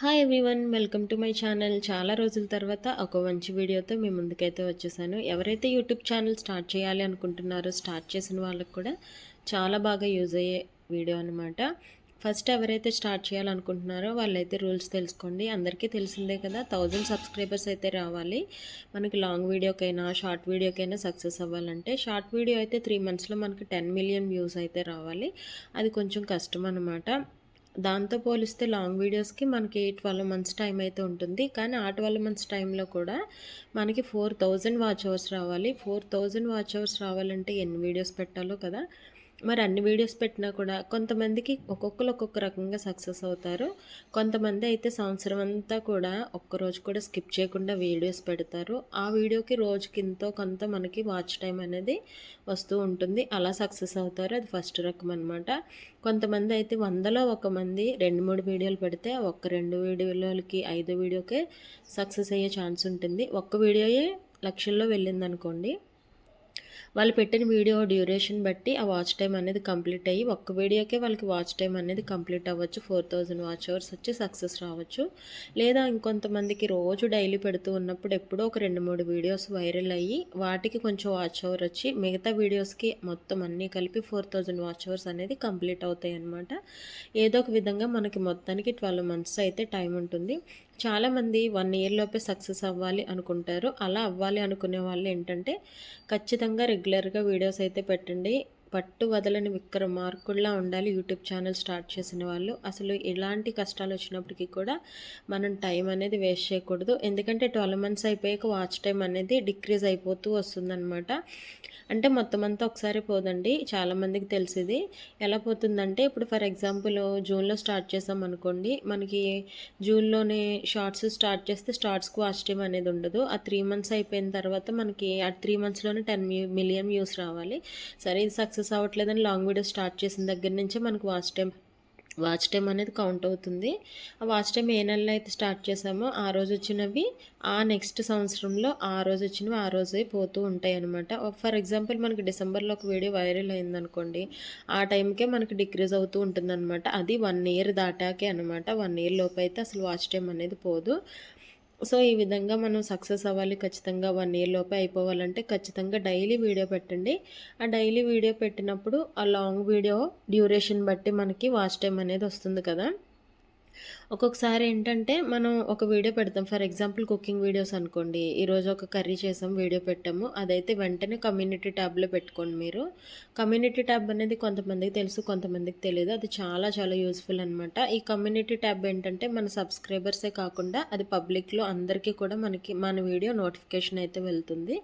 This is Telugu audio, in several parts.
Hi everyone welcome to my channel చాలా రోజుల తర్వాత ఒక మంచి వీడియోతో మీ ముందుకైతే వచ్చేసాను. ఎవరైతే యూట్యూబ్ ఛానల్ స్టార్ట్ చేయాలి అనుకుంటున్నారో స్టార్ట్ చేసిన వాళ్ళకి కూడా చాలా బాగా యూజ్ అయ్యే వీడియో అనమాట ఫస్ట్ ఎవరైతే స్టార్ట్ చేయాలనుకుంటున్నారో వాళ్ళైతే రూల్స్ తెలుసుకోండి. అందరికీ తెలిసిందే కదా థౌజండ్ సబ్స్క్రైబర్స్ అయితే రావాలి. మనకి లాంగ్ వీడియోకైనా షార్ట్ వీడియోకైనా సక్సెస్ అవ్వాలంటే షార్ట్ వీడియో అయితే త్రీ మంత్స్లో మనకి టెన్ మిలియన్ వ్యూస్ అయితే రావాలి. అది కొంచెం కష్టం అనమాట దాంతో పోలిస్తే లాంగ్ వీడియోస్కి మనకి ట్వెల్వ్ మంత్స్ టైం అయితే ఉంటుంది. కానీ ఆ ట్వెల్వ్ మంత్స్ టైంలో కూడా మనకి ఫోర్ థౌజండ్ వాచ్ అవర్స్ రావాలి. ఫోర్ థౌజండ్ వాచ్ అవర్స్ రావాలంటే ఎన్ని వీడియోస్ పెట్టాలో కదా. మరి అన్ని వీడియోస్ పెట్టినా కూడా కొంతమందికి ఒక్కొక్కరు ఒక్కొక్క రకంగా సక్సెస్ అవుతారు. కొంతమంది అయితే సంవత్సరం అంతా కూడా ఒక్కరోజు కూడా స్కిప్ చేయకుండా వీడియోస్ పెడతారు. ఆ వీడియోకి రోజుకి ఎంతో కొంత మనకి వాచ్ టైం అనేది వస్తూ ఉంటుంది. అలా సక్సెస్ అవుతారు. అది ఫస్ట్ రకం అనమాట కొంతమంది అయితే వందలో ఒక మంది రెండు మూడు వీడియోలు పెడితే ఒక్క రెండు వీడియోలకి ఐదు వీడియోకే సక్సెస్ అయ్యే ఛాన్స్ ఉంటుంది. ఒక్క వీడియోయే లక్షల్లో వెళ్ళింది అనుకోండి వాళ్ళు పెట్టిన వీడియో డ్యూరేషన్ బట్టి ఆ వాచ్ టైం అనేది కంప్లీట్ అయ్యి ఒక్క వీడియోకే వాళ్ళకి వాచ్ టైం అనేది కంప్లీట్ అవ్వచ్చు. ఫోర్ థౌజండ్ వాచ్ అవర్స్ వచ్చి సక్సెస్ రావచ్చు. లేదా ఇంకొంతమందికి రోజు డైలీ పెడుతూ ఉన్నప్పుడు ఎప్పుడో ఒక రెండు మూడు వీడియోస్ వైరల్ అయ్యి వాటికి కొంచెం వాచ్ అవర్ వచ్చి మిగతా వీడియోస్కి మొత్తం అన్నీ కలిపి ఫోర్ థౌజండ్ వాచ్ అవర్స్ అనేది కంప్లీట్ అవుతాయి అనమాట ఏదో ఒక విధంగా మనకి మొత్తానికి ట్వెల్వ్ మంత్స్ అయితే టైం ఉంటుంది. చాలామంది వన్ ఇయర్లోపే సక్సెస్ అవ్వాలి అనుకుంటారు. అలా అవ్వాలి అనుకునే వాళ్ళు ఏంటంటే ఖచ్చితంగా రెగ్యులర్గా వీడియోస్ అయితే పెట్టండి. పట్టు వదలని విక్రమార్కుల్లా ఉండాలి యూట్యూబ్ ఛానల్ స్టార్ట్ చేసిన వాళ్ళు. అసలు ఎలాంటి కష్టాలు వచ్చినప్పటికీ కూడా మనం టైం అనేది వేస్ట్ చేయకూడదు. ఎందుకంటే ట్వెల్వ్ మంత్స్ అయిపోయాక వాచ్ టైం అనేది డిక్రీజ్ అయిపోతూ వస్తుందన్నమాట. అంటే మొత్తం అంతా ఒకసారి పోదండి. చాలామందికి తెలిసింది. ఎలా పోతుందంటే ఇప్పుడు ఫర్ ఎగ్జాంపుల్ జూన్లో స్టార్ట్ చేసాం అనుకోండి. మనకి జూన్లోనే షార్ట్స్ స్టార్ట్ చేస్తే స్టార్ట్స్కి వాచ్ టైం అనేది ఉండదు. ఆ త్రీ మంత్స్ అయిపోయిన తర్వాత మనకి ఆ త్రీ మంత్స్లోనే టెన్ మిలియన్ వ్యూస్ రావాలి. సరే ఇది సక్సెస్ అవ్వట్లేదని లాంగ్ వీడియో స్టార్ట్ చేసిన దగ్గర నుంచి మనకు వాచ్ టైం వాచ్ టైం అనేది కౌంట్ అవుతుంది. ఆ వాచ్ టైం ఏ నెలలో అయితే స్టార్ట్ చేసామో ఆ రోజు వచ్చినవి ఆ నెక్స్ట్ సంవత్సరంలో ఆ రోజు వచ్చినవి ఆ రోజే పోతూ ఉంటాయి అనమాట ఫర్ ఎగ్జాంపుల్ మనకి డిసెంబర్లో ఒక వీడియో వైరల్ అయిందనుకోండి ఆ టైంకే మనకి డిక్రీజ్ అవుతూ ఉంటుందన్నమాట. అది వన్ ఇయర్ దాటాకే అనమాట వన్ ఇయర్ లోపు అయితే అసలు వాచ్ టైం అనేది పోదు. సో ఈ విధంగా మనం సక్సెస్ అవ్వాలి ఖచ్చితంగా వన్ ఇయర్ లోపే అయిపోవాలంటే ఖచ్చితంగా డైలీ వీడియో పెట్టండి. ఆ డైలీ వీడియో పెట్టినప్పుడు ఆ లాంగ్ వీడియో డ్యూరేషన్ బట్టి మనకి వాచ్ టైం అనేది వస్తుంది కదా. ఒక్కొక్కసారి ఏంటంటే మనం ఒక వీడియో పెడతాం. ఫర్ ఎగ్జాంపుల్ కుకింగ్ వీడియోస్ అనుకోండి. ఈరోజు ఒక కర్రీ చేసాం వీడియో పెట్టాము. అదైతే వెంటనే కమ్యూనిటీ ట్యాబ్లో పెట్టుకోండి మీరు. కమ్యూనిటీ ట్యాబ్ అనేది కొంతమందికి తెలుసు కొంతమందికి తెలియదు అది చాలా చాలా యూస్ఫుల్ అనమాట ఈ కమ్యూనిటీ ట్యాబ్ ఏంటంటే మన సబ్స్క్రైబర్సే కాకుండా అది పబ్లిక్లో అందరికీ కూడా మనకి మన వీడియో నోటిఫికేషన్ అయితే వెళ్తుంది.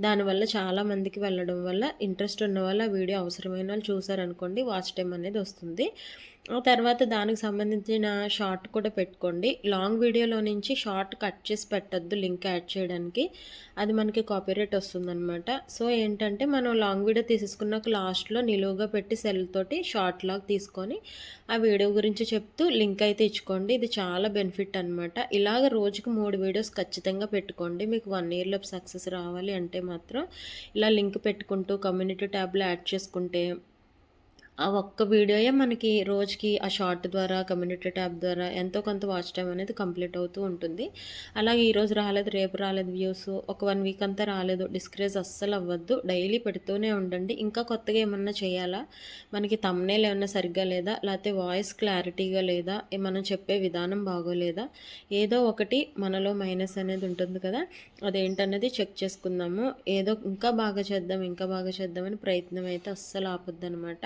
దానివల్ల చాలామందికి వెళ్ళడం వల్ల ఇంట్రెస్ట్ ఉన్న వాళ్ళు ఆ వీడియో అవసరమైన వాళ్ళు చూసారనుకోండి వాచ్ టైం అనేది వస్తుంది. తర్వాత దానికి సంబంధించిన షార్ట్ కూడా పెట్టుకోండి. లాంగ్ వీడియోలో నుంచి షార్ట్ కట్ చేసి పెట్టద్దు లింక్ యాడ్ చేయడానికి. అది మనకి కాపీరేట్ వస్తుందన్నమాట. సో ఏంటంటే మనం లాంగ్ వీడియో తీసేసుకున్నాక లాస్ట్లో నిలువుగా పెట్టి సెల్ తోటి షార్ట్ లాగ్ తీసుకొని ఆ వీడియో గురించి చెప్తూ లింక్ అయితే ఇచ్చుకోండి. ఇది చాలా బెనిఫిట్ అనమాట ఇలాగ రోజుకి మూడు వీడియోస్ ఖచ్చితంగా పెట్టుకోండి. మీకు వన్ ఇయర్లో సక్సెస్ రావాలి అంటే మాత్రం ఇలా లింక్ పెట్టుకుంటూ కమ్యూనిటీ ట్యాబ్లో యాడ్ చేసుకుంటే ఆ ఒక్క వీడియోయే మనకి రోజుకి ఆ షార్ట్ ద్వారా కమ్యూనిటీ ట్యాబ్ ద్వారా ఎంతో కొంత వాచ్ టైం అనేది కంప్లీట్ అవుతూ ఉంటుంది. అలాగే ఈరోజు రాలేదు రేపు రాలేదు వ్యూస్. ఒక వన్ వీక్ అంతా రాలేదు. డిస్కరేజ్ అస్సలు అవ్వద్దు. డైలీ పెడుతూనే ఉండండి. ఇంకా కొత్తగా ఏమన్నా చేయాలా? మనకి తమ్నేలు ఏమన్నా సరిగ్గా లేదా? లేకపోతే వాయిస్ క్లారిటీగా లేదా? మనం చెప్పే విధానం బాగోలేదా? ఏదో ఒకటి మనలో మైనస్ అనేది ఉంటుంది కదా. అదేంటన్నది చెక్ చేసుకుందాము. ఏదో ఇంకా బాగా చేద్దాం ఇంకా బాగా చేద్దామని ప్రయత్నం అయితే అస్సలు ఆపొద్దు అనమాట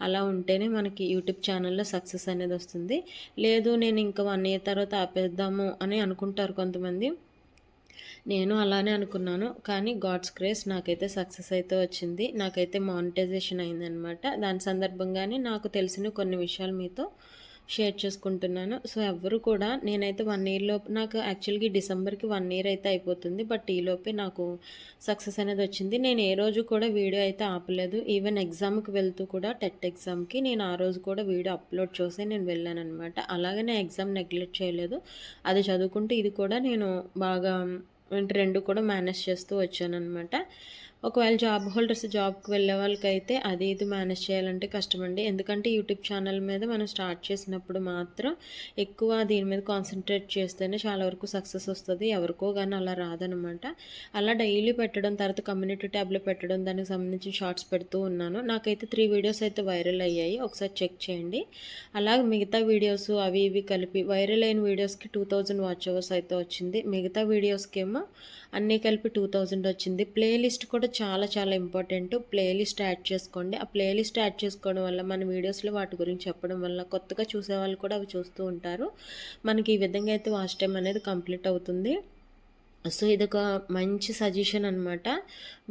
అలా ఉంటేనే మనకి యూట్యూబ్ ఛానల్లో సక్సెస్ అనేది వస్తుంది. లేదు నేను ఇంకా వన్ ఇయర్ తర్వాత ఆపేద్దాము అని అనుకుంటారు కొంతమంది. నేను అలానే అనుకున్నాను. కానీ గాడ్స్ క్రేస్ నాకైతే సక్సెస్ అయితే వచ్చింది. నాకైతే మానిటైజేషన్ అయిందనమాట దాని సందర్భంగానే నాకు తెలిసిన కొన్ని విషయాలు మీతో షేర్ చేసుకుంటున్నాను. సో ఎవరు కూడా నేనైతే వన్ ఇయర్ లోపు నాకు యాక్చువల్గా డిసెంబర్కి వన్ ఇయర్ అయితే అయిపోతుంది. బట్ ఈ లోపే నాకు సక్సెస్ అనేది వచ్చింది. నేను ఏ రోజు కూడా వీడియో అయితే ఆపలేదు. ఈవెన్ ఎగ్జామ్కి వెళ్తూ కూడా టెట్ ఎగ్జామ్కి నేను ఆ రోజు కూడా వీడియో అప్లోడ్ చేసి నేను వెళ్ళాను అనమాట అలాగే నేను ఎగ్జామ్ నెగ్లెక్ట్ చేయలేదు. అది చదువుకుంటూ ఇది కూడా నేను బాగా రెండు కూడా మేనేజ్ చేస్తూ వచ్చాను అనమాట ఒకవేళ జాబ్ హోల్డర్స్ జాబ్కి వెళ్ళే వాళ్ళకైతే అది ఇది మేనేజ్ చేయాలంటే కష్టమండి. ఎందుకంటే యూట్యూబ్ ఛానల్ మీద మనం స్టార్ట్ చేసినప్పుడు మాత్రం ఎక్కువ దీని మీద కాన్సన్ట్రేట్ చేస్తేనే చాలా వరకు సక్సెస్ వస్తుంది. ఎవరికో కానీ అలా రాదనమాట. అలా డైలీ పెట్టడం తర్వాత కమ్యూనిటీ ట్యాబ్లో పెట్టడం దానికి సంబంధించి షార్ట్స్ పెడుతూ ఉన్నాను. నాకైతే త్రీ వీడియోస్ అయితే వైరల్ అయ్యాయి. ఒకసారి చెక్ చేయండి. అలాగే మిగతా వీడియోస్ అవి ఇవి కలిపి వైరల్ అయిన వీడియోస్కి టూ థౌజండ్ వాచ్ అవర్స్ అయితే వచ్చింది. మిగతా వీడియోస్కి ఏమో అన్నీ కలిపి టూ థౌజండ్ వచ్చింది. ప్లేలిస్ట్ కూడా చాలా చాలా ఇంపార్టెంట్. ప్లేలిస్ట్ యాడ్ చేసుకోండి. ఆ ప్లేలిస్ట్ యాడ్ చేసుకోవడం వల్ల మన వీడియోస్లో వాటి గురించి చెప్పడం వల్ల కొత్తగా చూసే వాళ్ళు కూడా అవి చూస్తూ ఉంటారు. మనకి ఈ విధంగా అయితే వాచ్ టైం అనేది కంప్లీట్ అవుతుంది. సో ఇది ఒక మంచి సజెషన్ అనమాట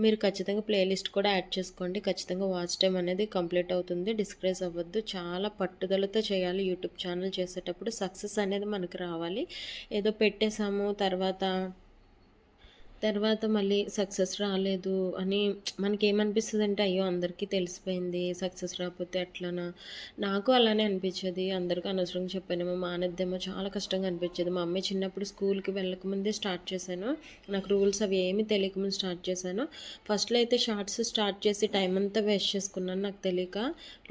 మీరు ఖచ్చితంగా ప్లేలిస్ట్ కూడా యాడ్ చేసుకోండి. ఖచ్చితంగా వాచ్ టైం అనేది కంప్లీట్ అవుతుంది. డిస్కరేజ్ అవ్వద్దు. చాలా పట్టుదలతో చేయాలి యూట్యూబ్ ఛానల్ చేసేటప్పుడు. సక్సెస్ అనేది మనకు రావాలి. ఏదో పెట్టేశాము తర్వాత తర్వాత మళ్ళీ సక్సెస్ రాలేదు అని మనకి ఏమనిపిస్తుంది అంటే అయ్యో అందరికీ తెలిసిపోయింది సక్సెస్ రాకపోతే ఎట్లనా? నాకు అలానే అనిపించేది. అందరికీ అనవసరంగా చెప్పానేమో మానేద్దేమో చాలా కష్టంగా అనిపించేది. మా అమ్మాయి చిన్నప్పుడు స్కూల్కి వెళ్ళకముందే స్టార్ట్ చేశాను. నాకు రూల్స్ అవి ఏమీ తెలియకముందు స్టార్ట్ చేశాను. ఫస్ట్లో అయితే షార్ట్స్ స్టార్ట్ చేసి టైం అంతా వేస్ట్ చేసుకున్నాను నాకు తెలియక.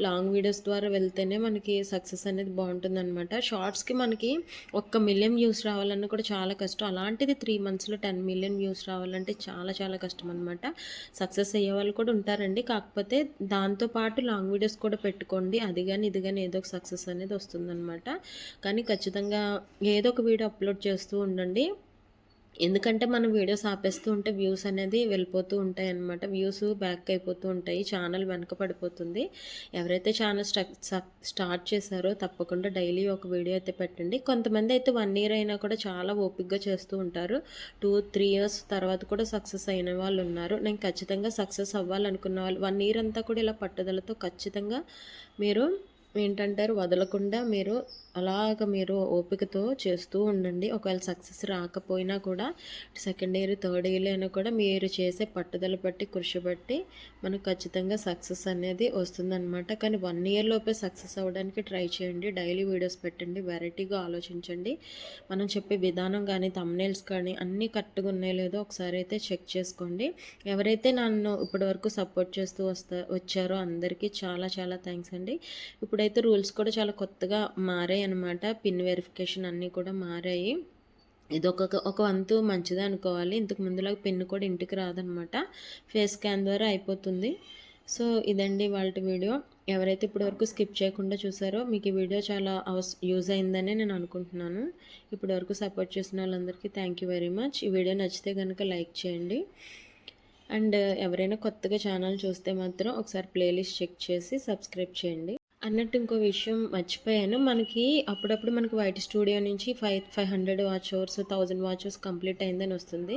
లాంగ్ వీడియోస్ ద్వారా వెళ్తేనే మనకి సక్సెస్ అనేది బాగుంటుంది అనమాట షార్ట్స్కి మనకి ఒక్క మిలియన్ వ్యూస్ రావాలన్నా కూడా చాలా కష్టం. అలాంటిది త్రీ మంత్స్లో టెన్ మిలియన్ వ్యూస్ వ్యూస్ రావాలంటే చాలా చాలా కష్టం అనమాట సక్సెస్ అయ్యే వాళ్ళు కూడా ఉంటారండి. కాకపోతే దాంతోపాటు లాంగ్ వీడియోస్ కూడా పెట్టుకోండి. అది కానీ ఇది కానీ ఏదో ఒక సక్సెస్ అనేది వస్తుందన్నమాట. కానీ ఖచ్చితంగా ఏదో ఒక వీడియో అప్లోడ్ చేస్తూ ఉండండి. ఎందుకంటే మనం వీడియోస్ ఆపేస్తూ ఉంటే వ్యూస్ అనేది వెళ్ళిపోతూ ఉంటాయి అన్నమాట. వ్యూస్ బ్యాక్ అయిపోతూ ఉంటాయి. ఛానల్ వెనక పడిపోతుంది. ఎవరైతే ఛానల్ స్టార్ట్ చేశారో తప్పకుండా డైలీ ఒక వీడియో అయితే పెట్టండి. కొంతమంది అయితే వన్ ఇయర్ అయినా కూడా చాలా ఓపిక్గా చేస్తూ ఉంటారు. టూ త్రీ ఇయర్స్ తర్వాత కూడా సక్సెస్ అయిన వాళ్ళు ఉన్నారు. నేను ఖచ్చితంగా సక్సెస్ అవ్వాలనుకున్న వాళ్ళు వన్ ఇయర్ అంతా కూడా ఇలా పట్టుదలతో ఖచ్చితంగా మీరు ఏంటంటారు వదలకుండా మీరు అలాగ మీరు ఓపికతో చేస్తూ ఉండండి. ఒకవేళ సక్సెస్ రాకపోయినా కూడా సెకండ్ ఇయర్ థర్డ్ ఇయర్ అయినా కూడా మీరు చేసే పట్టుదల బట్టి కృషి బట్టి మనకు ఖచ్చితంగా సక్సెస్ అనేది వస్తుందన్నమాట. కానీ వన్ ఇయర్ లోపే సక్సెస్ అవ్వడానికి ట్రై చేయండి. డైలీ వీడియోస్ పెట్టండి. వెరైటీగా ఆలోచించండి. మనం చెప్పే విధానం కానీ తమ్నేల్స్ కానీ అన్నీ కరెక్ట్గా ఉన్నాయో లేదో ఒకసారి అయితే చెక్ చేసుకోండి. ఎవరైతే నన్ను ఇప్పటివరకు సపోర్ట్ చేస్తూ వస్తా వచ్చారో అందరికీ చాలా చాలా థ్యాంక్స్ అండి. ఇప్పుడైతే రూల్స్ కూడా చాలా కొత్తగా మారే మారాయి అనమాట పిన్ వెరిఫికేషన్ అన్నీ కూడా మారాయి. ఇది ఒక ఒక వంతు మంచిదే అనుకోవాలి. ఇంతకు ముందులాగా పిన్ కూడా ఇంటికి రాదనమాట ఫేస్ స్కాన్ ద్వారా అయిపోతుంది. సో ఇదండి వాళ్ళ వీడియో. ఎవరైతే ఇప్పటివరకు స్కిప్ చేయకుండా చూసారో మీకు ఈ వీడియో చాలా అవస్ యూజ్ అయిందని నేను అనుకుంటున్నాను. ఇప్పటివరకు సపోర్ట్ చేసిన వాళ్ళందరికీ థ్యాంక్ యూ వెరీ మచ్. ఈ వీడియో నచ్చితే కనుక లైక్ చేయండి. అండ్ ఎవరైనా కొత్తగా ఛానల్ చూస్తే మాత్రం ఒకసారి ప్లేలిస్ట్ చెక్ చేసి సబ్స్క్రైబ్ చేయండి. అన్నట్టు ఇంకో విషయం మర్చిపోయాను. మనకి అప్పుడప్పుడు మనకి వైట్ స్టూడియో నుంచి five five hundred watch hours thousand watch hours complete అయిందని వస్తుంది.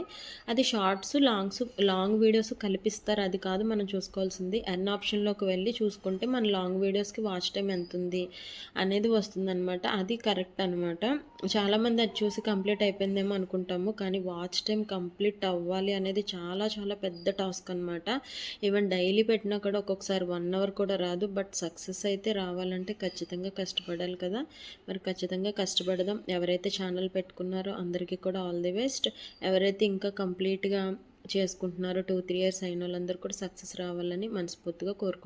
అది షార్ట్స్ లాంగ్స్ లాంగ్ వీడియోస్ కల్పిస్తారు. అది కాదు మనం చూసుకోవాల్సింది ఎన్ ఆప్షన్లోకి వెళ్ళి చూసుకుంటే మన లాంగ్ వీడియోస్కి వాచ్ టైం ఎంత ఉంది అనేది వస్తుందన్నమాట. అది కరెక్ట్ అనమాట చాలామంది అది చూసి కంప్లీట్ అయిపోయిందేమో అనుకుంటాము కానీ వాచ్ టైం కంప్లీట్ అవ్వాలి అనేది చాలా చాలా పెద్ద టాస్క్ అనమాట ఈవెన్ డైలీ పెట్టినా కూడా ఒక్కొక్కసారి వన్ అవర్ కూడా రాదు బట్ సక్సెస్ అయితే రావాలంటే ఖచ్చితంగా కష్టపడాలి కదా. మరి ఖచ్చితంగా కష్టపడదాం. ఎవరైతే ఛానల్ పెట్టుకున్నారో అందరికీ కూడా ఆల్ ది బెస్ట్. ఎవరైతే ఇంకా కంప్లీట్గా చేసుకుంటున్నారో టూ త్రీ ఇయర్స్ అయిన వాళ్ళందరూ కూడా సక్సెస్ రావాలని మనస్ఫూర్తిగా కోరుకుంటున్నాను